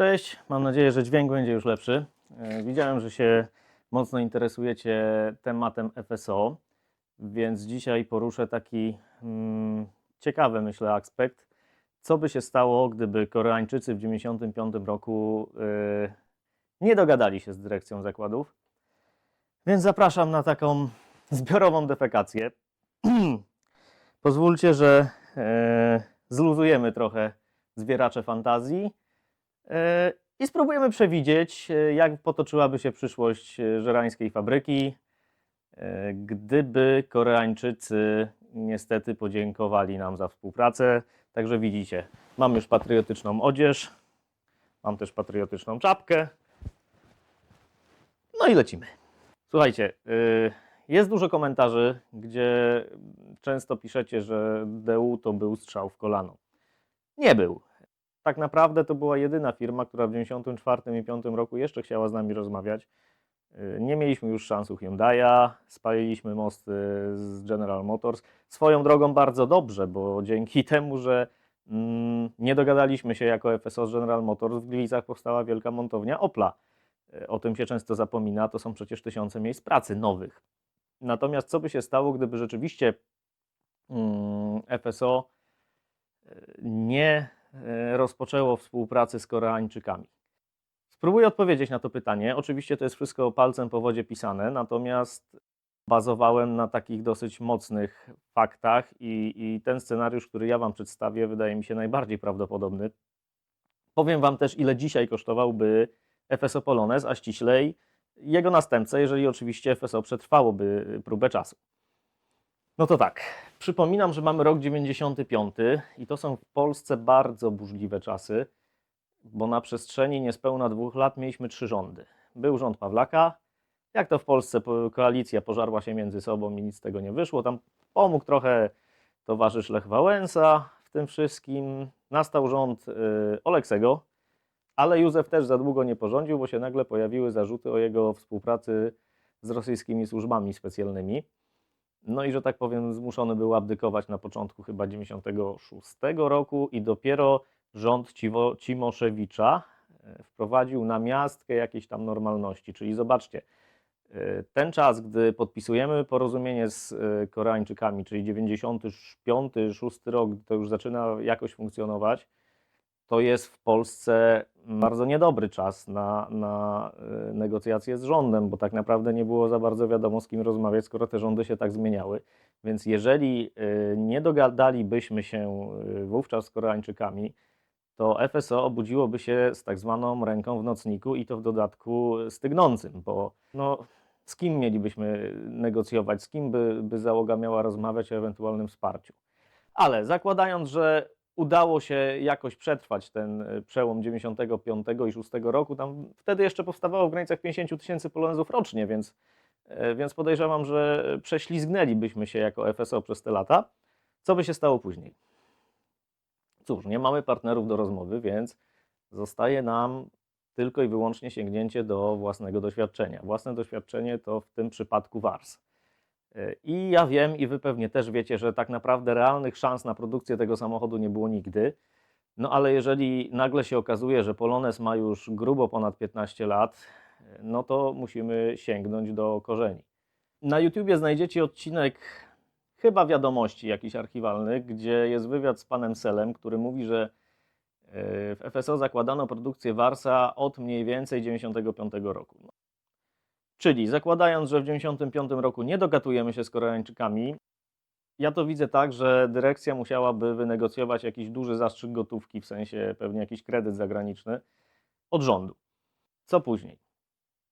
Cześć, mam nadzieję, że dźwięk będzie już lepszy. E, Widziałem, że się mocno interesujecie tematem FSO, więc dzisiaj poruszę taki mm, ciekawy, myślę, aspekt. Co by się stało, gdyby Koreańczycy w 1995 roku e, nie dogadali się z dyrekcją zakładów? Więc zapraszam na taką zbiorową defekację. Pozwólcie, że e, zluzujemy trochę zbieracze fantazji. I spróbujemy przewidzieć, e, jak potoczyłaby się przyszłość e, żerańskiej fabryki, e, gdyby Koreańczycy niestety podziękowali nam za współpracę. Także widzicie, mam już patriotyczną odzież, mam też patriotyczną czapkę. No i lecimy. Słuchajcie, jest dużo komentarzy, gdzie często piszecie, że DU to był strzał w kolano. Nie był tak naprawdę to była jedyna firma, która w 1994 i 1995 roku jeszcze chciała z nami rozmawiać. Yy, Nie mieliśmy już szans u Hyundai'a, spaliliśmy mosty z General Motors. Swoją drogą bardzo dobrze, bo dzięki temu, że mm, nie dogadaliśmy się jako FSO z General Motors, w Gliwicach powstała wielka montownia Opla. Yy, O tym się często zapomina, to są przecież tysiące miejsc pracy nowych. Natomiast co by się stało, gdyby rzeczywiście mm, FSO yy, nie rozpoczęło współpracę z Koreańczykami? Spróbuję odpowiedzieć na to pytanie. Oczywiście to jest wszystko palcem po wodzie pisane, natomiast bazowałem na takich dosyć mocnych faktach i, i ten scenariusz, który ja Wam przedstawię, wydaje mi się najbardziej prawdopodobny. Powiem Wam też, ile dzisiaj kosztowałby FSO Polones, a ściślej jego następca, jeżeli oczywiście FSO przetrwałoby próbę czasu. No to tak, przypominam, że mamy rok 95 i to są w Polsce bardzo burzliwe czasy, bo na przestrzeni niespełna dwóch lat mieliśmy trzy rządy. Był rząd Pawlaka, jak to w Polsce po- koalicja pożarła się między sobą i nic z tego nie wyszło. Tam pomógł trochę towarzysz Lech Wałęsa w tym wszystkim. Nastał rząd y, Oleksego, ale Józef też za długo nie porządził, bo się nagle pojawiły zarzuty o jego współpracy z rosyjskimi służbami specjalnymi. No i że tak powiem, zmuszony był abdykować na początku chyba 96 roku i dopiero rząd Ciwo, Cimoszewicza e, wprowadził na miastkę jakieś tam normalności. Czyli zobaczcie, e, ten czas, gdy podpisujemy porozumienie z e, Koreańczykami, czyli 95-6 rok, to już zaczyna jakoś funkcjonować, to jest w Polsce bardzo niedobry czas na, na e, negocjacje z rządem, bo tak naprawdę nie było za bardzo wiadomo, z kim rozmawiać, skoro te rządy się tak zmieniały. Więc jeżeli e, nie dogadalibyśmy się e, wówczas z Koreańczykami, to FSO obudziłoby się z tak zwaną ręką w nocniku i to w dodatku stygnącym, bo no, z kim mielibyśmy negocjować, z kim by, by załoga miała rozmawiać o ewentualnym wsparciu. Ale zakładając, że udało się jakoś przetrwać ten e, przełom 95 i 6 roku, tam wtedy jeszcze powstawało w granicach 50 tysięcy polonezów rocznie, więc, e, więc podejrzewam, że prześlizgnęlibyśmy się jako FSO przez te lata. Co by się stało później? Cóż, nie mamy partnerów do rozmowy, więc zostaje nam tylko i wyłącznie sięgnięcie do własnego doświadczenia. Własne doświadczenie to w tym przypadku WARS. E, I ja wiem, i wy pewnie też wiecie, że tak naprawdę realnych szans na produkcję tego samochodu nie było nigdy. No ale jeżeli nagle się okazuje, że Polones ma już grubo ponad 15 lat, e, no to musimy sięgnąć do korzeni. Na YouTubie znajdziecie odcinek chyba wiadomości jakiś archiwalny, gdzie jest wywiad z panem Selem, który mówi, że e, w FSO zakładano produkcję Warsa od mniej więcej 95 roku. Czyli zakładając, że w 95 roku nie dogatujemy się z Koreańczykami, ja to widzę tak, że dyrekcja musiałaby wynegocjować jakiś duży zastrzyk gotówki, w sensie pewnie jakiś kredyt zagraniczny od rządu. Co później?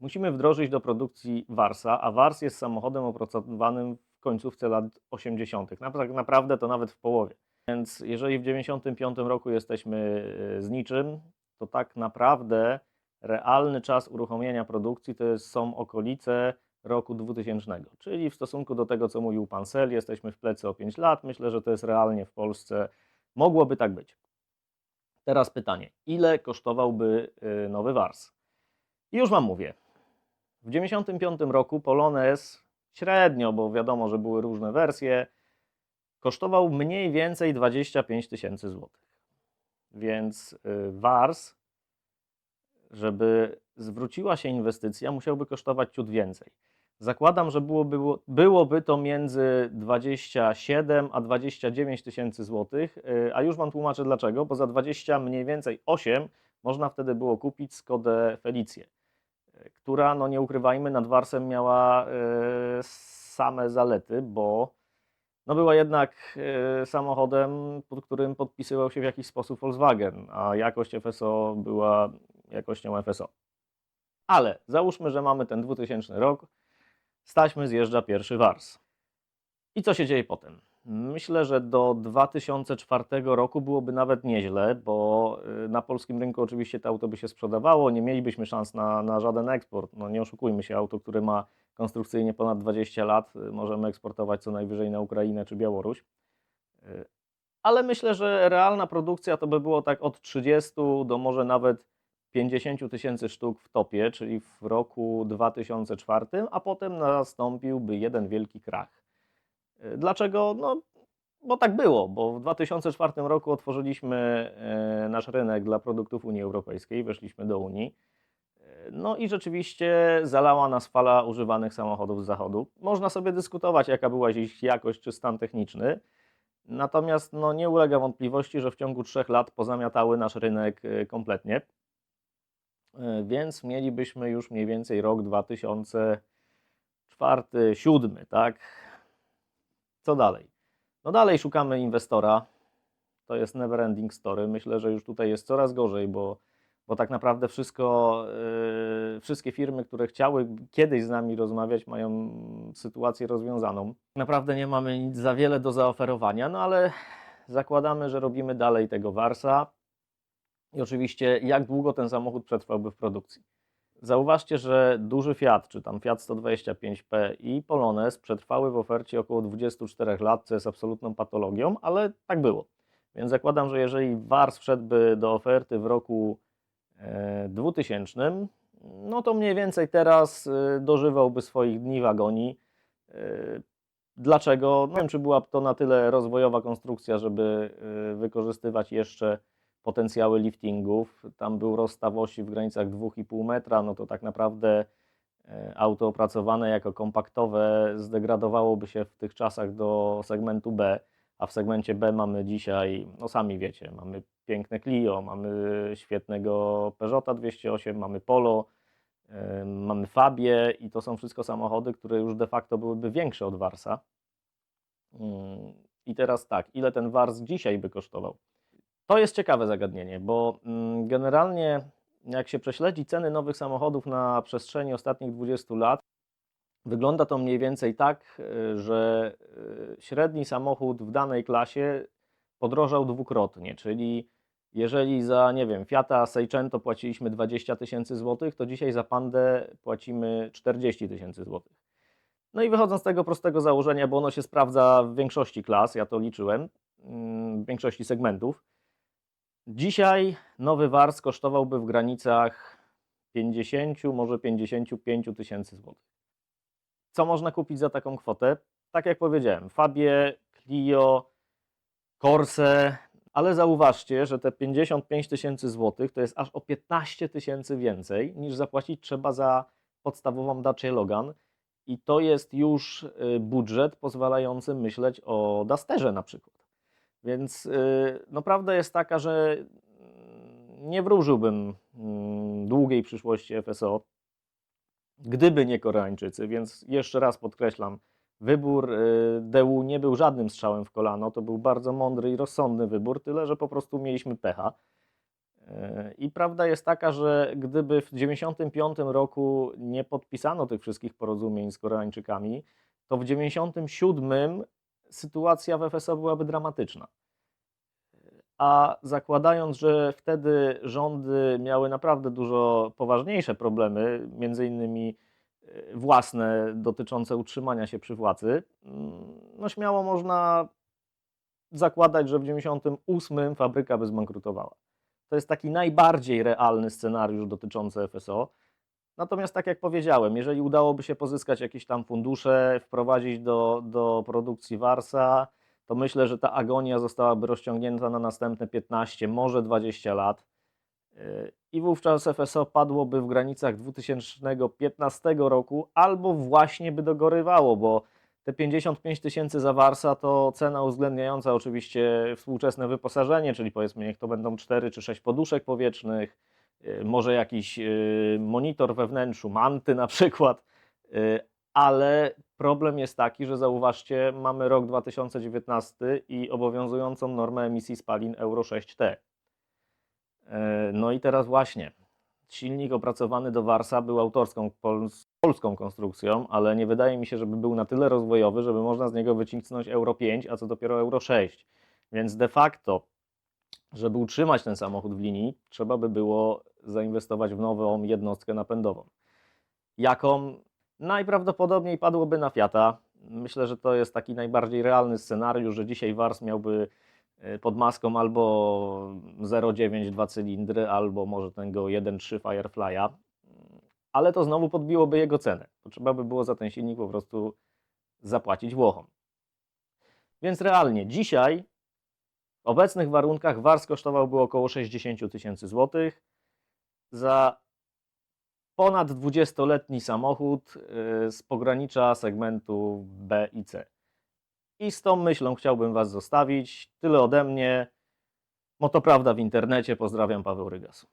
Musimy wdrożyć do produkcji Warsa, a Wars jest samochodem opracowanym w końcówce lat 80. Na- Tak naprawdę to nawet w połowie. Więc jeżeli w 95 roku jesteśmy e, z niczym, to tak naprawdę realny czas uruchomienia produkcji to jest, są okolice roku 2000. Czyli w stosunku do tego, co mówił pan Sel, jesteśmy w plecy o 5 lat. Myślę, że to jest realnie w Polsce. Mogłoby tak być. Teraz pytanie, ile kosztowałby y, nowy Wars? I już Wam mówię. W 95 roku Polones średnio, bo wiadomo, że były różne wersje, kosztował mniej więcej 25 tysięcy złotych. Więc y, Wars żeby zwróciła się inwestycja, musiałby kosztować ciut więcej. Zakładam, że byłoby, byłoby to między 27 a 29 tysięcy złotych, y, a już Wam tłumaczę dlaczego, bo za 20 mniej więcej 8 można wtedy było kupić Skodę Felicję, y, która, no nie ukrywajmy, nad Warsem miała y, same zalety, bo no była jednak samochodem, pod którym podpisywał się w jakiś sposób Volkswagen, a jakość FSO była jakością FSO. Ale załóżmy, że mamy ten 2000 rok, staśmy zjeżdża pierwszy wars. I co się dzieje potem? Myślę, że do 2004 roku byłoby nawet nieźle, bo y, na polskim rynku oczywiście to auto by się sprzedawało, nie mielibyśmy szans na, na żaden eksport. No nie oszukujmy się, auto, które ma konstrukcyjnie ponad 20 lat, y, możemy eksportować co najwyżej na Ukrainę czy Białoruś. Y, Ale myślę, że realna produkcja to by było tak od 30 do może nawet 50 tysięcy sztuk w topie, czyli w roku 2004, a potem nastąpiłby jeden wielki krach. Y, Dlaczego? No, bo tak było, bo w 2004 roku otworzyliśmy e, nasz rynek dla produktów Unii Europejskiej, weszliśmy do Unii. E, No i rzeczywiście zalała nas fala używanych samochodów z zachodu. Można sobie dyskutować, jaka była ich jakość czy stan techniczny. Natomiast no, nie ulega wątpliwości, że w ciągu trzech lat pozamiatały nasz rynek kompletnie. E, Więc mielibyśmy już mniej więcej rok 2004-2007, tak? Co dalej? No dalej szukamy inwestora. To jest never ending story. Myślę, że już tutaj jest coraz gorzej, bo, bo tak naprawdę wszystko, yy, wszystkie firmy, które chciały kiedyś z nami rozmawiać, mają sytuację rozwiązaną. Naprawdę nie mamy nic za wiele do zaoferowania, no ale zakładamy, że robimy dalej tego Warsa. I oczywiście, jak długo ten samochód przetrwałby w produkcji. Zauważcie, że duży Fiat, czy tam Fiat 125P i Polones przetrwały w ofercie około 24 lat, co jest absolutną patologią, ale tak było. Więc zakładam, że jeżeli Wars wszedłby do oferty w roku e, 2000, no to mniej więcej teraz e, dożywałby swoich dni w agonii. E, Dlaczego? Nie wiem, czy była to na tyle rozwojowa konstrukcja, żeby e, wykorzystywać jeszcze potencjały liftingów. Tam był rozstaw osi w granicach 2,5 metra, no to tak naprawdę e, auto opracowane jako kompaktowe zdegradowałoby się w tych czasach do segmentu B, a w segmencie B mamy dzisiaj, no sami wiecie, mamy piękne Clio, mamy świetnego Peugeota 208, mamy Polo, e, mamy Fabię i to są wszystko samochody, które już de facto byłyby większe od Warsa. Mm, I teraz tak, ile ten Wars dzisiaj by kosztował? To jest ciekawe zagadnienie, bo mm, generalnie jak się prześledzi ceny nowych samochodów na przestrzeni ostatnich 20 lat, wygląda to mniej więcej tak, y, że y, średni samochód w danej klasie podrożał dwukrotnie, czyli jeżeli za, nie wiem, Fiata Seicento płaciliśmy 20 tysięcy złotych, to dzisiaj za Pandę płacimy 40 tysięcy złotych. No i wychodząc z tego prostego założenia, bo ono się sprawdza w większości klas, ja to liczyłem, mm, w większości segmentów, Dzisiaj nowy Wars kosztowałby w granicach 50, może 55 tysięcy złotych. Co można kupić za taką kwotę? Tak jak powiedziałem, Fabie, Clio, Corse, ale zauważcie, że te 55 tysięcy złotych to jest aż o 15 tysięcy więcej niż zapłacić trzeba za podstawową Dacia Logan i to jest już y, budżet pozwalający myśleć o Dusterze na przykład. Więc yy, no prawda jest taka, że mm, nie wróżyłbym mm, długiej przyszłości FSO, gdyby nie Koreańczycy, więc jeszcze raz podkreślam, wybór yy, DU nie był żadnym strzałem w kolano, to był bardzo mądry i rozsądny wybór, tyle że po prostu mieliśmy pecha. Yy, I prawda jest taka, że gdyby w 1995 roku nie podpisano tych wszystkich porozumień z Koreańczykami, to w 1997 sytuacja w FSO byłaby dramatyczna. A zakładając, że wtedy rządy miały naprawdę dużo poważniejsze problemy, między innymi e, własne dotyczące utrzymania się przy władzy, mm, no śmiało można zakładać, że w 98 fabryka by zbankrutowała. To jest taki najbardziej realny scenariusz dotyczący FSO. Natomiast tak jak powiedziałem, jeżeli udałoby się pozyskać jakieś tam fundusze, wprowadzić do, do produkcji Warsa, to myślę, że ta agonia zostałaby rozciągnięta na następne 15, może 20 lat. Yy, I wówczas FSO padłoby w granicach 2015 roku, albo właśnie by dogorywało, bo te 55 tysięcy za Warsa to cena uwzględniająca oczywiście współczesne wyposażenie, czyli powiedzmy niech to będą 4 czy 6 poduszek powietrznych, może jakiś yy, monitor we wnętrzu, manty na przykład, yy, ale problem jest taki, że zauważcie, mamy rok 2019 i obowiązującą normę emisji spalin Euro 6T. E, No i teraz właśnie, silnik opracowany do Warsa był autorską pols- polską konstrukcją, ale nie wydaje mi się, żeby był na tyle rozwojowy, żeby można z niego wycisnąć Euro 5, a co dopiero Euro 6. Więc de facto, żeby utrzymać ten samochód w linii, trzeba by było zainwestować w nową jednostkę napędową. Jaką? Najprawdopodobniej padłoby na Fiata. Myślę, że to jest taki najbardziej realny scenariusz, że dzisiaj Wars miałby y, pod maską albo 0,9 2 cylindry, albo może tego 1,3 Firefly'a, ale to znowu podbiłoby jego cenę. To trzeba by było za ten silnik po prostu zapłacić Włochom. Więc realnie dzisiaj w obecnych warunkach Wars kosztowałby około 60 tysięcy złotych. Za ponad 20-letni samochód y, z pogranicza segmentu B i C. I z tą myślą chciałbym Was zostawić. Tyle ode mnie. Motoprawda w internecie. Pozdrawiam, Paweł Rygas.